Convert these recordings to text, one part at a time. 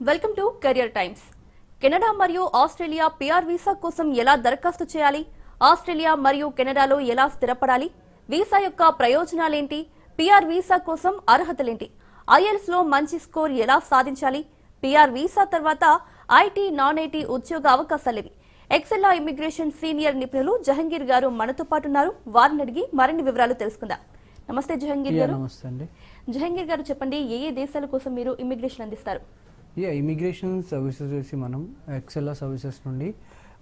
Welcome to career times Canada మరియు Australia PR visa కోసం ఎలా దరఖాస్తు చేయాలి? ఆస్ట్రేలియా మరియు కెనడాలో ఎలా స్థిరపడాలి? వీసా యొక్క ప్రయోజనాలేంటి? పిఆర్ వీసా కోసం అర్హతలేంటి? ఐఎల్స్లో మంచి స్కోర్ ఎలా సాధించాలి? పిఆర్ వీసా తర్వాత ఐటీ నాన్ ఐటీ ఉద్యోగ అవకాశాలేవి ఎక్సెల్లా ఇమిగ్రేషన్ సీనియర్ నిపుణులు జహంగీర్ గారు మనతో పాటు ఉన్నారు. వారిని అడిగి మరిన్ని వివరాలు తెలుసుకుందాం. నమస్తే జహంగీర్ గారు. జహంగీర్ గారు చెప్పండి ఏ ఏ దేశాల కోసం మీరు ఇమిగ్రేషన్ అందిస్తారు? యా ఇమిగ్రేషన్ సర్వీసెస్ వచ్చి మనం ఎక్సెల్లా సర్వీసెస్ నుండి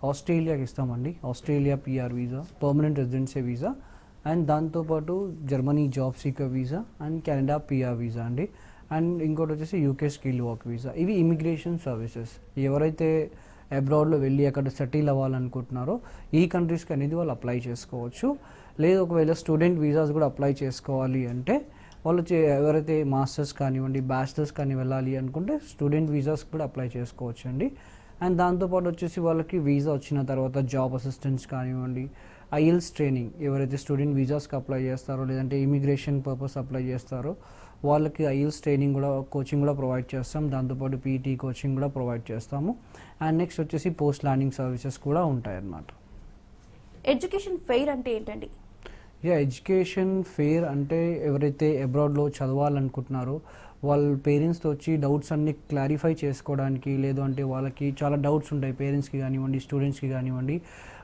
ఆస్ట్రేలియాకి ఇస్తామండి. Australia PR visa permanent residency visa and దాంతోపాటు Germany job seeker visa and Canada PR visa అండి. అండ్ ఇంకోటి వచ్చేసి యూకే స్కిల్ వర్క్ వీసా ఇవి ఇమిగ్రేషన్ సర్వీసెస్ ఎవరైతే అబ్రాడ్లో వెళ్ళి అక్కడ సెటిల్ అవ్వాలనుకుంటున్నారో ఈ కంట్రీస్కి అనేది వాళ్ళు అప్లై చేసుకోవచ్చు. లేదు ఒకవేళ స్టూడెంట్ వీసాస్ కూడా అప్లై చేసుకోవాలి అంటే వాళ్ళు ఎవరైతే మాస్టర్స్ కానివ్వండి బ్యాచిలర్స్ కానీ వెళ్ళాలి అనుకుంటే స్టూడెంట్ వీసాస్ కూడా అప్లై చేసుకోవచ్చు అండి అండ్ దాంతోపాటు వచ్చేసి వాళ్ళకి వీసా వచ్చిన తర్వాత జాబ్ అసిస్టెంట్స్ కానివ్వండి ఐఎల్స్ ట్రైనింగ్ ఎవరైతే స్టూడెంట్ వీసాస్కి అప్లై చేస్తారో లేదంటే ఇమిగ్రేషన్ పర్పస్ అప్లై చేస్తారో వాళ్ళకి ఐఎల్స్ ట్రైనింగ్ కూడా కోచింగ్ కూడా ప్రొవైడ్ చేస్తాం. దాంతోపాటు పీటీ కోచింగ్ కూడా ప్రొవైడ్ చేస్తాము. అండ్ నెక్స్ట్ వచ్చేసి పోస్ట్ ల్యాండింగ్ సర్వీసెస్ కూడా ఉంటాయన్నమాట. ఎడ్యుకేషన్ ఫెయిర్ అంటే ఏంటండి? యా ఎడ్యుకేషన్ ఫేర్ అంటే ఎవరైతే అబ్రాడ్లో చదవాలనుకుంటున్నారో వాళ్ళ పేరెంట్స్తో వచ్చి డౌట్స్ అన్ని క్లారిఫై చేసుకోవడానికి లేదు అంటే వాళ్ళకి చాలా డౌట్స్ ఉంటాయి పేరెంట్స్కి కానివ్వండి స్టూడెంట్స్కి కానివ్వండి.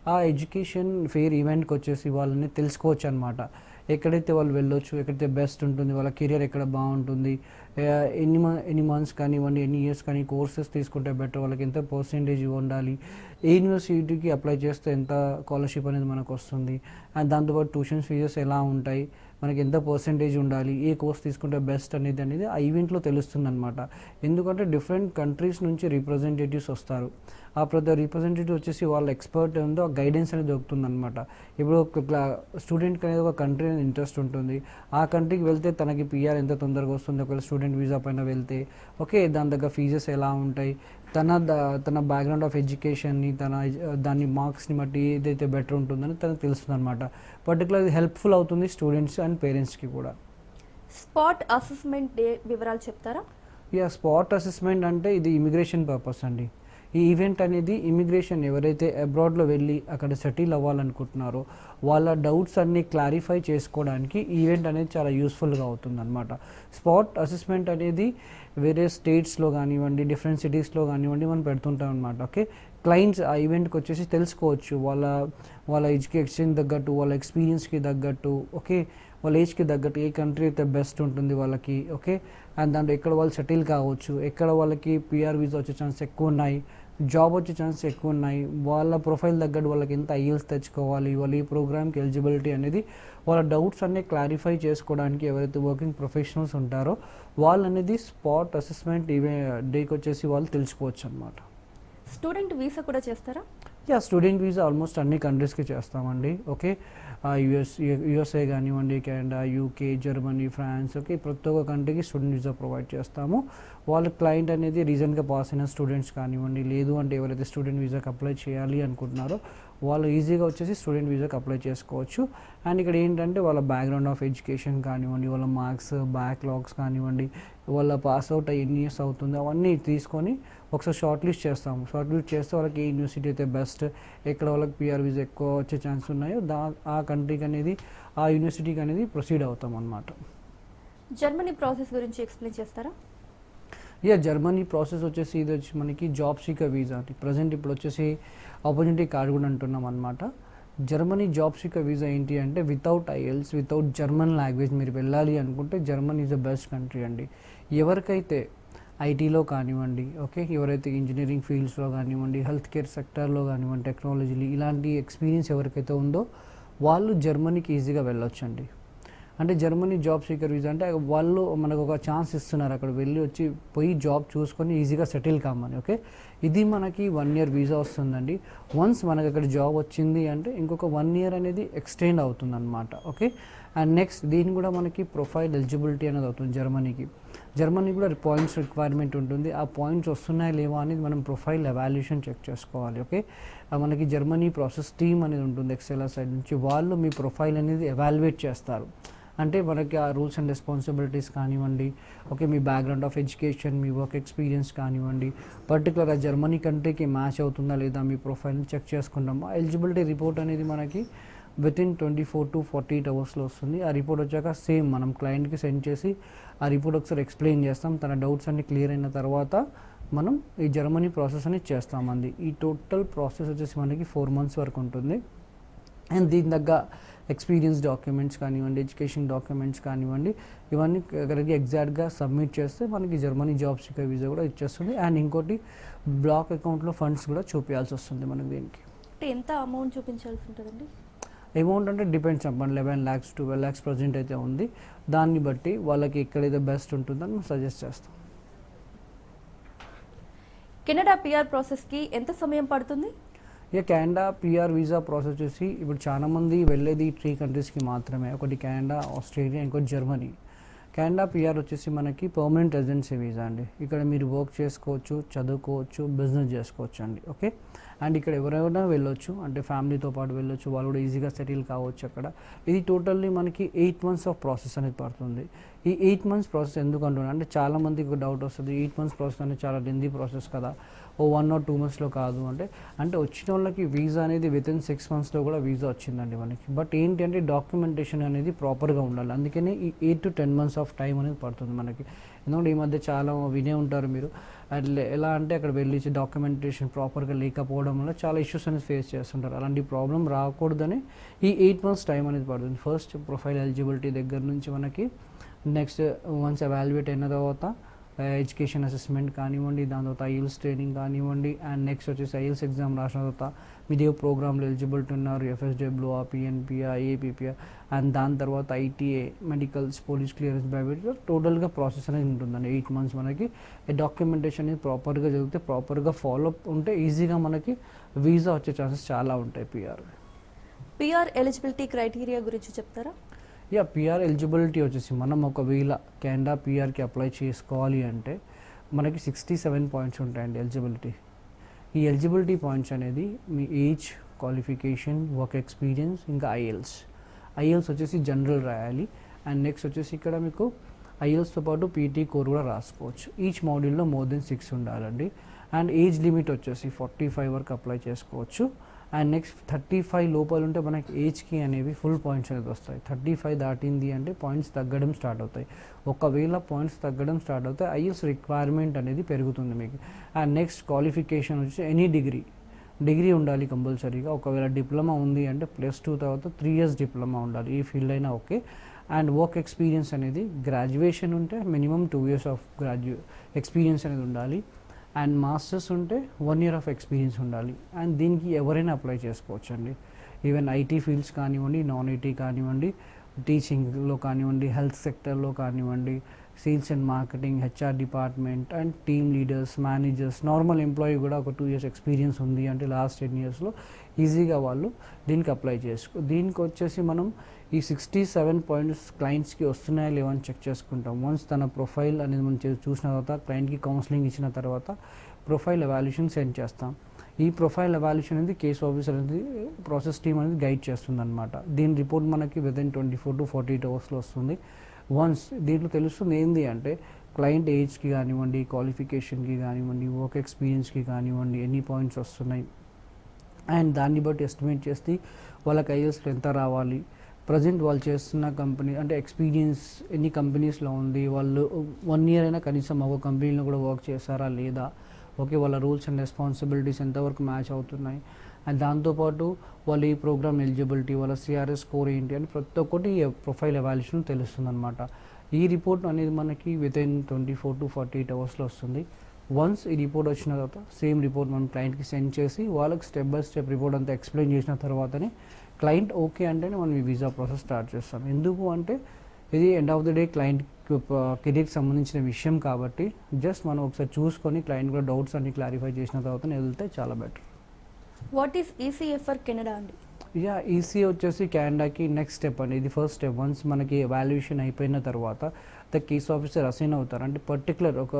ఆ ఎడ్యుకేషన్ ఫెయిర్ ఈవెంట్కి వచ్చేసి వాళ్ళని తెలుసుకోవచ్చు అనమాట ఎక్కడైతే వాళ్ళు వెళ్ళొచ్చు ఎక్కడైతే బెస్ట్ ఉంటుంది వాళ్ళ కెరియర్ ఎక్కడ బాగుంటుంది ఎన్ని మ ఎన్ని మంత్స్ కానివ్వండి ఎన్ని ఇయర్స్ కానీ కోర్సెస్ తీసుకుంటే బెటర్ వాళ్ళకి ఎంత పర్సెంటేజ్ ఉండాలి ఏ యూనివర్సిటీకి అప్లై చేస్తే ఎంత స్కాలర్షిప్ అనేది మనకు వస్తుంది అండ్ దాంతోపాటు ట్యూషన్ ఫీజెస్ ఎలా ఉంటాయి మనకి ఎంత పర్సెంటేజ్ ఉండాలి ఏ కోర్స్ తీసుకుంటే బెస్ట్ అనేది అనేది ఆ ఈవెంట్లో తెలుస్తుంది అనమాట ఎందుకంటే డిఫరెంట్ కంట్రీస్ నుంచి రిప్రజెంటేటివ్స్ వస్తారు. ఆ ప్రతి రిప్రజెంటేటివ్ వచ్చేసి వాళ్ళ ఎక్స్పర్ట్ ఉందో ఆ గైడెన్స్ అనేది దొరుకుతుంది అనమాట ఇప్పుడు ఒక స్టూడెంట్కి అనేది ఒక కంట్రీ అనేది ఇంట్రెస్ట్ ఉంటుంది. ఆ కంట్రీకి వెళ్తే తనకి పిఆర్ ఎంత తొందరగా వస్తుంది? ఒకవేళ స్టూడెంట్ వీసా పైన వెళ్తే ఓకే దాని దగ్గర ఫీజెస్ ఎలా ఉంటాయి? తన తన బ్యాక్గ్రౌండ్ ఆఫ్ ఎడ్యుకేషన్ని తన దాని మార్క్స్ని బట్టి ఏదైతే బెటర్ ఉంటుందని తనకు తెలుస్తుంది అనమాట పర్టికులర్ హెల్ప్ఫుల్ అవుతుంది స్టూడెంట్స్ అండ్ పేరెంట్స్కి కూడా. స్పాట్ అసెస్మెంట్ డే వివరాలు చెప్తారా? యా స్పాట్ అసెస్మెంట్ అంటే ఇది ఇమిగ్రేషన్ పర్పస్ అండి. ఈ ఈవెంట్ అనేది ఇమిగ్రేషన్ ఎవరైతే అబ్రాడ్లో వెళ్ళి అక్కడ సెటిల్ అవ్వాలనుకుంటున్నారో వాళ్ళ డౌట్స్ అన్ని క్లారిఫై చేసుకోవడానికి ఈవెంట్ అనేది చాలా యూస్ఫుల్గా అవుతుంది అనమాట స్పాట్ అసెస్మెంట్ అనేది వేరే స్టేట్స్లో కానివ్వండి డిఫరెంట్ సిటీస్లో కానివ్వండి మనం పెడుతుంటాం అనమాట ఓకే క్లయింట్స్ ఆ ఈవెంట్కి వచ్చేసి తెలుసుకోవచ్చు. వాళ్ళ వాళ్ళ ఎడ్యుకేషన్ తగ్గట్టు వాళ్ళ ఎక్స్పీరియన్స్కి తగ్గట్టు ఓకే వాళ్ళ ఏజ్కి తగ్గట్టు ఏ కంట్రీ అయితే బెస్ట్ ఉంటుంది వాళ్ళకి ఓకే అండ్ దాంట్లో ఎక్కడ వాళ్ళు సెటిల్ కావచ్చు ఎక్కడ వాళ్ళకి పిఆర్ వీసా వచ్చే ఛాన్స్ ఎక్కువ ఉన్నాయి జాబ్ వచ్చే ఛాన్స్ ఎక్కువ ఉన్నాయి. వాళ్ళ ప్రొఫైల్ తగ్గట్టు వాళ్ళకి ఎంత ఐఎల్స్ తెచ్చుకోవాలి వాళ్ళు ఈ ప్రోగ్రామ్కి ఎలిజిబిలిటీ అనేది వాళ్ళ డౌట్స్ అన్నీ క్లారిఫై చేసుకోవడానికి ఎవరైతే వర్కింగ్ ప్రొఫెషనల్స్ ఉంటారో వాళ్ళు అనేది స్పాట్ అసెస్మెంట్ ఈవె డేకి వచ్చేసి వాళ్ళు తెలుసుకోవచ్చు అనమాట స్టూడెంట్ వీసా కూడా చేస్తారా? యా స్టూడెంట్ వీసా ఆల్మోస్ట్ అన్ని కంట్రీస్కి చేస్తామండి. ఓకే యుఎస్ యుఎస్ఏ కానివ్వండి Canada UK Germany France okay ప్రతి ఒక్క కంట్రీకి స్టూడెంట్ వీసా ప్రొవైడ్ చేస్తాము. వాళ్ళ క్లయింట్ అనేది రీసెంట్గా పాస్ అయిన స్టూడెంట్స్ కానివ్వండి లేదు అంటే ఎవరైతే స్టూడెంట్ వీసాకి అప్లై చేయాలి అనుకుంటున్నారో వాళ్ళు ఈజీగా వచ్చేసి స్టూడెంట్ వీసాకి అప్లై చేసుకోవచ్చు. అండ్ ఇక్కడ ఏంటంటే వాళ్ళ బ్యాక్గ్రౌండ్ ఆఫ్ ఎడ్యుకేషన్ కానివ్వండి వాళ్ళ మార్క్స్ బ్యాక్లాగ్స్ కానివ్వండి వాళ్ళ పాస్ అవుట్ ఎన్ని ఇయర్స్ అవుతుంది అవన్నీ తీసుకొని ఒకసారి షార్ట్ లిస్ట్ చేస్తాము. షార్ట్ లిస్ట్ చేస్తే వాళ్ళకి ఏ యూనివర్సిటీ అయితే బెస్ట్ ఎక్కడ వాళ్ళకి పిఆర్ వీసా ఎక్కువ వచ్చే ఛాన్స్ ఉన్నాయో దా ఆ కంట్రీకి అనేది ఆ యూనివర్సిటీకి అనేది ప్రొసీడ్ అవుతాం అనమాట జర్మనీ ప్రాసెస్ గురించి ఎక్స్ప్లెయిన్ చేస్తారా? ఇక జర్మనీ ప్రాసెస్ వచ్చేసి ఇది వచ్చి మనకి జాబ్ సీకర్ వీసా అంటే ప్రజెంట్ ఇప్పుడు వచ్చేసి ఆపర్చునిటీ కార్డ్ కూడా అంటున్నాం అనమాట జర్మనీ జాబ్ సీకర్ వీసా ఏంటి అంటే without IELTS without German language మీరు వెళ్ళాలి అనుకుంటే Germany is the best country అండి. ఎవరికైతే ఐటీలో కానివ్వండి ఓకే? ఎవరైతే ఇంజనీరింగ్ ఫీల్డ్స్లో కానివ్వండి హెల్త్ కేర్ సెక్టర్లో కానివ్వండి టెక్నాలజీలు ఇలాంటి ఎక్స్పీరియన్స్ ఎవరికైతే ఉందో వాళ్ళు జర్మనీకి ఈజీగా వెళ్ళొచ్చండి. అంటే జర్మనీ జాబ్ సీకర్ వీజా అంటే వాళ్ళు మనకు ఒక ఛాన్స్ ఇస్తున్నారు అక్కడ వెళ్ళి వచ్చి పోయి జాబ్ చూసుకొని ఈజీగా సెటిల్ కామని ఓకే? ఇది మనకి వన్ ఇయర్ వీసా వస్తుందండి. వన్స్ మనకి అక్కడ జాబ్ వచ్చింది అంటే ఇంకొక వన్ ఇయర్ అనేది ఎక్స్టెండ్ అవుతుంది అనమాట ఓకే? అండ్ నెక్స్ట్ దీని కూడా మనకి ప్రొఫైల్ ఎలిజిబిలిటీ అనేది అవుతుంది జర్మనీకి. జర్మనీ కూడా పాయింట్స్ రిక్వైర్మెంట్ ఉంటుంది. ఆ పాయింట్స్ వస్తున్నాయా లేవా అనేది మనం ప్రొఫైల్ ఎవాల్యుయేషన్ చెక్ చేసుకోవాలి ఓకే మనకి జర్మనీ ప్రాసెస్ టీమ్ అనేది ఉంటుంది ఎక్సెలా సైడ్ నుంచి. వాళ్ళు మీ ప్రొఫైల్ అనేది ఎవాల్యుయేట్ చేస్తారు. అంటే మనకి ఆ రూల్స్ అండ్ రెస్పాన్సిబిలిటీస్ కానివ్వండి ఓకే మీ బ్యాక్గ్రౌండ్ ఆఫ్ ఎడ్యుకేషన్ మీ వర్క్ ఎక్స్పీరియన్స్ కానివ్వండి పర్టికులర్ ఆ జర్మనీ కంట్రీకి మ్యాచ్ అవుతుందా లేదా మీ ప్రొఫైల్ని చెక్ చేసుకుంటాము? ఎలిజిబిలిటీ రిపోర్ట్ అనేది మనకి within twenty four to forty eight అవర్స్లో వస్తుంది. ఆ రిపోర్ట్ వచ్చాక సేమ్ మనం క్లయింట్కి సెండ్ చేసి ఆ రిపోర్ట్ ఒకసారి ఎక్స్ప్లెయిన్ చేస్తాం. తన డౌట్స్ అన్ని క్లియర్ అయిన తర్వాత మనం ఈ జర్మనీ ప్రాసెస్ అనేది చేస్తామండి. ఈ టోటల్ ప్రాసెస్ వచ్చేసి మనకి ఫోర్ మంత్స్ వరకు ఉంటుంది. అండ్ దీని తగ్గ ఎక్స్పీరియన్స్ డాక్యుమెంట్స్ కానివ్వండి ఎడ్యుకేషన్ డాక్యుమెంట్స్ కానివ్వండి ఇవన్నీ కరెక్ట్గా ఎగ్జాక్ట్గా సబ్మిట్ చేస్తే మనకి జర్మనీ జాబ్ వీసా కూడా ఇచ్చేస్తుంది. అండ్ ఇంకోటి బ్లాక్ అకౌంట్లో ఫండ్స్ కూడా చూపించాల్సి వస్తుంది మనకి దీనికి. అంటే ఎంత అమౌంట్ చూపించాల్సి ఉంటుందండి? అమౌంట్ అంటే depends upon eleven lakhs twelve lakhs present అయితే ఉంది. దాన్ని బట్టి వాళ్ళకి ఎక్కడైతే బెస్ట్ ఉంటుందో మనం సజెస్ట్ చేస్తాం. కెనడా పిఆర్ ప్రాసెస్కి ఎంత సమయం పడుతుంది? ఇక కెనడా పిఆర్ వీసా ప్రాసెస్ వచ్చేసి ఇప్పుడు చాలా మంది వెళ్ళేది త్రీ కంట్రీస్కి మాత్రమే. ఒకటి కెనడా ఆస్ట్రేలియా ఇంకోటి జర్మనీ కెనడా పిఆర్ వచ్చేసి మనకి పర్మనెంట్ రెసిడెన్సీ వీసా అండి. ఇక్కడ మీరు వర్క్ చేసుకోవచ్చు చదువుకోవచ్చు బిజినెస్ చేసుకోవచ్చు అండి. ఓకే అండ్ ఇక్కడ ఎవరైనా వెళ్ళొచ్చు అంటే ఫ్యామిలీతో పాటు వెళ్ళొచ్చు వాళ్ళు కూడా ఈజీగా సెటిల్ కావచ్చు అక్కడ. ఇది టోటల్లీ మనకి ఎయిట్ మంత్స్ ఆఫ్ ప్రాసెస్ అనేది పడుతుంది. ఈ ఎయిట్ మంత్స్ ప్రాసెస్ ఎందుకు అంటున్నాను అంటే చాలామందికి డౌట్ వస్తుంది. ఎయిట్ మంత్స్ ప్రాసెస్ అనేది చాలా లెందీ ప్రాసెస్ కదా. ఓ వన్ ఆర్ టూ మంత్స్లో కాదు అంటే అంటే వచ్చిన వాళ్ళకి వీసా అనేది విత్ ఇన్ సిక్స్ మంత్స్లో కూడా వీసా వచ్చిందండి మనకి. బట్ ఏంటి అంటే డాక్యుమెంటేషన్ అనేది ప్రాపర్గా ఉండాలి. అందుకని ఈ eight to ten months of time అనేది పడుతుంది మనకి. ఎందుకంటే ఈ మధ్య చాలా వినే ఉంటారు మీరు. అట్లా ఎలా అంటే అక్కడ వెళ్ళి డాక్యుమెంటేషన్ ప్రాపర్గా లేకపోవడం వల్ల చాలా ఇష్యూస్ అనేది ఫేస్ చేస్తుంటారు. అలాంటి ప్రాబ్లం రాకూడదని ఈ ఎయిట్ మంత్స్ టైం అనేది పడుతుంది. ఫస్ట్ ప్రొఫైల్ ఎలిజిబిలిటీ దగ్గర నుంచి మనకి నెక్స్ట్ వన్స్ అవాల్యుయేట్ అయిన తర్వాత Uh, ఎడ్యుకేషన్ అసెస్మెంట్ కానివ్వండి దాని తర్వాత ఐఎల్స్ ట్రైనింగ్ కానివ్వండి అండ్ నెక్స్ట్ వచ్చేసి ఐఎల్స్ ఎగ్జామ్ రాసిన తర్వాత మీరు ఏ ప్రోగ్రామ్లో ఎలిజిబిలిటీ ఉన్నారు ఎఫ్ఎస్డబ్ల్యూ ఆ పిఎన్పిఆ ఏపీపీఆ అండ్ దాని తర్వాత ITA medicals police clearance biometric టోటల్గా ప్రాసెస్ అనేది ఉంటుందండి. ఎయిట్ మంత్స్ మనకి డాక్యుమెంటేషన్ అనేది ప్రాపర్గా జరిగితే ప్రాపర్గా ఫాలో అప్ ఉంటే ఈజీగా మనకి వీసా వచ్చే ఛాన్సెస్ చాలా ఉంటాయి పిఆర్ పిఆర్ ఎలిజిబిలిటీ క్రైటీరియా గురించి చెప్తారా? యా పిఆర్ ఎలిజిబిలిటీ వచ్చేసి మనం ఒకవేళ కెనడా పిఆర్కి అప్లై చేసుకోవాలి అంటే మనకి సిక్స్టీ సెవెన్ పాయింట్స్ ఉంటాయండి ఎలిజిబిలిటీ ఈ ఎలిజిబిలిటీ పాయింట్స్ అనేది మీ ఏజ్ క్వాలిఫికేషన్ వర్క్ ఎక్స్పీరియన్స్ ఇంకా ఐఎల్స్ ఐఎల్స్ వచ్చేసి జనరల్ రాయాలి. అండ్ నెక్స్ట్ వచ్చేసి ఇక్కడ మీకు ఐఎల్స్తో పాటు పీటీ కోర్ కూడా రాసుకోవచ్చు. ఈచ్ మాడ్యూల్లో మోర్ దెన్ సిక్స్ ఉండాలండి. అండ్ ఏజ్ లిమిట్ వచ్చేసి ఫార్టీ ఫైవ్ వరకు అప్లై చేసుకోవచ్చు. అండ్ నెక్స్ట్ థర్టీ ఫైవ్ లోపల ఉంటే మనకి ఏజ్కి అనేవి ఫుల్ పాయింట్స్ అనేది వస్తాయి. థర్టీ ఫైవ్ దాటింది అంటే పాయింట్స్ తగ్గడం స్టార్ట్ అవుతాయి. ఒకవేళ పాయింట్స్ తగ్గడం స్టార్ట్ అవుతాయి ఐఎస్ రిక్వైర్మెంట్ అనేది పెరుగుతుంది మీకు. అండ్ నెక్స్ట్ క్వాలిఫికేషన్ వచ్చి ఎనీ డిగ్రీ డిగ్రీ ఉండాలి కంపల్సరీగా. ఒకవేళ డిప్లొమా ఉంది అంటే ప్లస్ టూ తర్వాత త్రీ ఇయర్స్ డిప్లొమా ఉండాలి. ఈ ఫీల్డ్ అయినా ఓకే. అండ్ వర్క్ ఎక్స్పీరియన్స్ అనేది గ్రాడ్యుయేషన్ ఉంటే మినిమం టూ ఇయర్స్ ఆఫ్ గ్రాడ్యు ఎక్స్పీరియన్స్ అనేది ఉండాలి. అండ్ మాస్టర్స్ ఉంటే వన్ ఇయర్ ఆఫ్ ఎక్స్పీరియన్స్ ఉండాలి. అండ్ దీనికి ఎవరైనా అప్లై చేసుకోవచ్చు అండి ఈవెన్ ఐటీ ఫీల్డ్స్ కానివ్వండి నాన్ ఐటీ కానివ్వండి టీచింగ్లో కానివ్వండి హెల్త్ సెక్టర్లో కానివ్వండి sales and marketing HR department and team leaders managers normal employee కూడా ఒక టూ ఇయర్స్ ఎక్స్పీరియన్స్ ఉంది అంటే లాస్ట్ టెన్ ఇయర్స్లో ఈజీగా వాళ్ళు దీనికి అప్లై చేసుకో దీనికి వచ్చేసి మనం ఈ సిక్స్టీ సెవెన్ పాయింట్స్ క్లయింట్స్కి వస్తున్నాయా లేవా అని చెక్ చేసుకుంటాం. వన్స్ తన ప్రొఫైల్ అనేది మనం చూసిన తర్వాత క్లయింట్కి కౌన్సిలింగ్ ఇచ్చిన తర్వాత ప్రొఫైల్ ఎవాల్యూషన్ సెండ్ చేస్తాం. ఈ ప్రొఫైల్ ఎవాల్యూషన్ అనేది కేసు ఆఫీసర్ అనేది ప్రాసెస్ టీమ్ అనేది గైడ్ చేస్తుంది అనమాట దీని రిపోర్ట్ మనకి within twenty four to forty eight అవర్స్లో వస్తుంది. వన్స్ దీంట్లో తెలుస్తుంది ఏంటి అంటే క్లయింట్ ఏజ్కి కానివ్వండి క్వాలిఫికేషన్కి కానివ్వండి వర్క్ ఎక్స్పీరియన్స్కి కానివ్వండి ఎన్ని పాయింట్స్ వస్తున్నాయి. అండ్ దాన్ని బట్టి ఎస్టిమేట్ చేస్తే వాళ్ళకి ఐఎస్లో ఎంత రావాలి? ప్రజెంట్ వాళ్ళు చేస్తున్న కంపెనీ అంటే ఎక్స్పీరియన్స్ ఎన్ని కంపెనీస్లో ఉంది వాళ్ళు వన్ ఇయర్ అయినా కనీసం ఒక కంపెనీలో కూడా వర్క్ చేస్తారా లేదా? ఓకే వాళ్ళ రూల్స్ అండ్ రెస్పాన్సిబిలిటీస్ ఎంతవరకు మ్యాచ్ అవుతున్నాయి? అండ్ దాంతోపాటు వాళ్ళు ఈ ప్రోగ్రామ్ ఎలిజిబిలిటీ వాళ్ళ సిఆర్ఎస్ స్కోర్ ఏంటి అని ప్రతి ఒక్కటి ప్రొఫైల్ ఎవాల్యుయేషన్ తెలుస్తుంది అనమాట ఈ రిపోర్ట్ అనేది మనకి within twenty four to forty eight అవర్స్లో వస్తుంది. వన్స్ ఈ రిపోర్ట్ వచ్చిన తర్వాత సేమ్ రిపోర్ట్ మనం క్లయింట్కి సెండ్ చేసి వాళ్ళకి స్టెప్ బై స్టెప్ రిపోర్ట్ అంతా ఎక్స్ప్లెయిన్ చేసిన తర్వాతనే క్లయింట్ ఓకే అంటేనే మనం ఈ వీసా ప్రాసెస్ స్టార్ట్ చేస్తాం. ఎందుకు అంటే ఇది end of the day client కెరీర్కి సంబంధించిన విషయం కాబట్టి జస్ట్ మనం ఒకసారి చూసుకొని క్లయింట్ కూడా డౌట్స్ అన్ని క్లారిఫై చేసిన తర్వాత వెళ్తే చాలా better. What is ECFR Canada అండి? యా ఈసీ వచ్చేసి కెనడాకి నెక్స్ట్ స్టెప్ అండి. ఇది ఫస్ట్ స్టెప్ వన్స్ మనకి ఎవాల్యుయేషన్ అయిపోయిన తర్వాత ద కేస్ ఆఫీసర్ అసైన్ అవుతారు. అంటే పర్టికులర్ ఒక